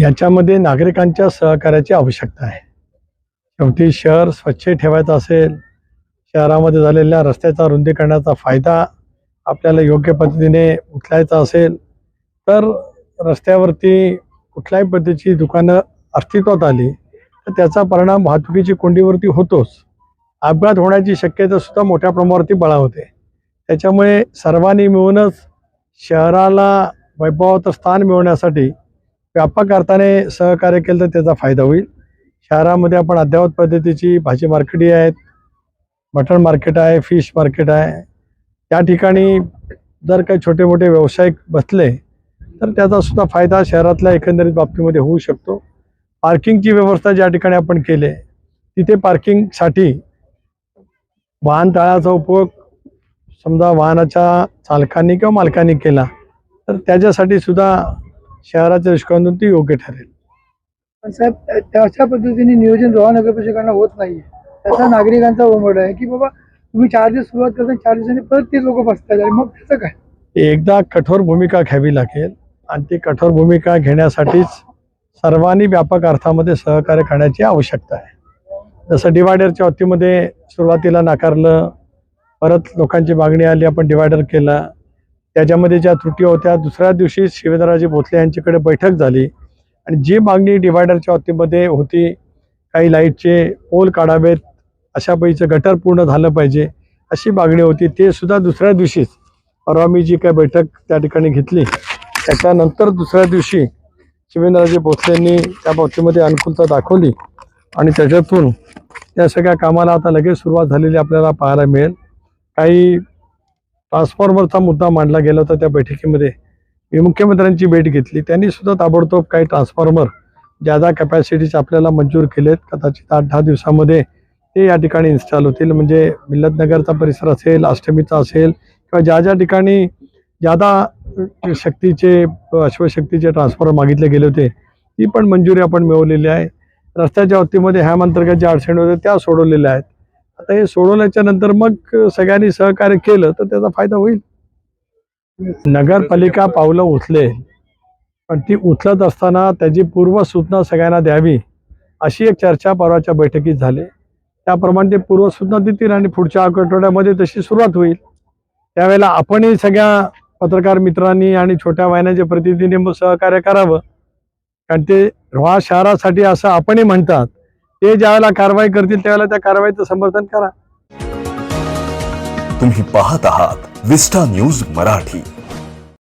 याच्यामध्ये नागरिकांच्या सहकार्याची आवश्यकता आहे. शेवटी शहर स्वच्छ ठेवायचं असेल शहरामध्ये झालेल्या रस्त्याचा रुंदीकरणाचा फायदा आपल्याला योग्य पद्धतीने उचलायचा असेल तर रस्त्यावरती कुठल्याही पद्धतीची दुकानं अस्तित्वात आली तर त्याचा परिणाम वाहतुकीची कोंडीवरती होतोच. अपघात होण्याची शक्यता सुद्धा मोठ्या प्रमाणावरती बळावते. त्याच्यामुळे सर्वांनी मिळूनच शहराला वैभवाचं स्थान मिळवण्यासाठी व्यापक अर्थाने सहकार्य केलं तर त्याचा फायदा होईल. शहरामध्ये आपण अद्ययावत पद्धतीची भाजी मार्केटही आहेत. मटण मार्केट आहे फिश मार्केट आहे. त्या ठिकाणी जर काही छोटे मोठे व्यावसायिक बसले तर त्याचा सुद्धा फायदा शहरातल्या एकंदरीत बाबतीमध्ये होऊ शकतो. पार्किंगची व्यवस्था ज्या ठिकाणी आपण केले तिथे पार्किंगसाठी वाहन तळाचा उपयोग समजा वाहनाच्या चालकांनी किंवा मालकांनी केला तर त्याच्यासाठी सुद्धा शहराच्या दृष्टिकोनातून ती योग्य ठरेल. पण साहेब त्या- त्या अशा पद्धतीने नियोजन रोहा नगर परिषदेकडनं होत नाहीये. त्याचा नागरिकांचा ओमड आहे की बाबा तुम्ही चार दिवस सुरुवात करता चार दिवसांनी परत ते लोक बसतात आणि मग त्याचं काय? एकदा कठोर भूमिका घ्यावी लागेल आणि ती कठोर भूमिका घेण्यासाठीच सर्वांनी व्यापक अर्थामध्ये सहकार्य करण्याची आवश्यकता आहे. जसं डिवायडरच्या बाबतीमध्ये सुरुवातीला नाकारलं परत लोकांची मागणी आली आपण डिवायडर केला त्याच्यामध्ये ज्या त्रुटी होत्या दुसऱ्या दिवशी शिवेंद्रराजे भोसले यांच्याकडे बैठक झाली आणि जी मागणी डिवायडरच्या बाबतीमध्ये होती काही लाईटचे पोल काढावेत अशा पैसे गटर पूर्ण झालं पाहिजे अशी मागणी होती ते सुद्धा दुसऱ्या दिवशीच परवा मी जी काय बैठक त्या ठिकाणी घेतली. त्याच्यानंतर दुसऱ्या दिवशी शिवेंद्रराजे भोसलेंनी त्या बाबतीमध्ये अनुकूलता दाखवली आणि त्याच्यातून त्या सगळ्या कामाला आता लगेच सुरुवात झालेली आपल्याला पाहायला मिळेल. काही ट्रान्सफॉर्मरचा मुद्दा मांडला गेला होता त्या बैठकीमध्ये. मी मुख्यमंत्र्यांची भेट घेतली. त्यांनी सुद्धा ताबडतोब काही ट्रान्सफॉर्मर ज्यादा कॅपॅसिटीचे आपल्याला मंजूर केलेत कदाचित आठ दहा दिवसामध्ये ते या ठिकाणी इन्स्टॉल होतील. म्हणजे मिल्लतनगरचा परिसर असेल अष्टमीचा असेल किंवा ज्या ज्या ठिकाणी ज्यादा शक्तीचे अश्वशक्तीचे ट्रान्सफॉर्मर मागितले गेले होते ती पण मंजुरी आपण मिळवलेली आहे. रस्त्याच्या बाबतीमध्ये ह्या अंतर्गत ज्या अडचणी होत्या त्या सोडवलेल्या आहेत. आता हे सोडवल्याच्या नंतर मग सगळ्यांनी सहकार्य केलं तर त्याचा फायदा होईल. नगरपालिका पावलं उचलेल पण ती उचलत असताना त्याची पूर्वसूचना सगळ्यांना द्यावी अशी एक चर्चा परवाच्या बैठकीत झाली. त्याप्रमाणे ते पूर्वसूचना देतील आणि पुढच्या आठवड्यामध्ये तशी सुरुवात होईल. त्यावेळेला आपणही सगळ्या पत्रकार मित्रांनी आणि छोट्या वाहिन्याच्या प्रतिनिधींनी सहकार्य करावं. कारण ते रोहा शहरासाठी असं आपणही म्हणतात. ते ज्यावेळेला कारवाई करतील त्यावेळेला त्या कारवाईचं समर्थन करा. तुम्ही पाहत आहात विस्टा न्यूज मराठी.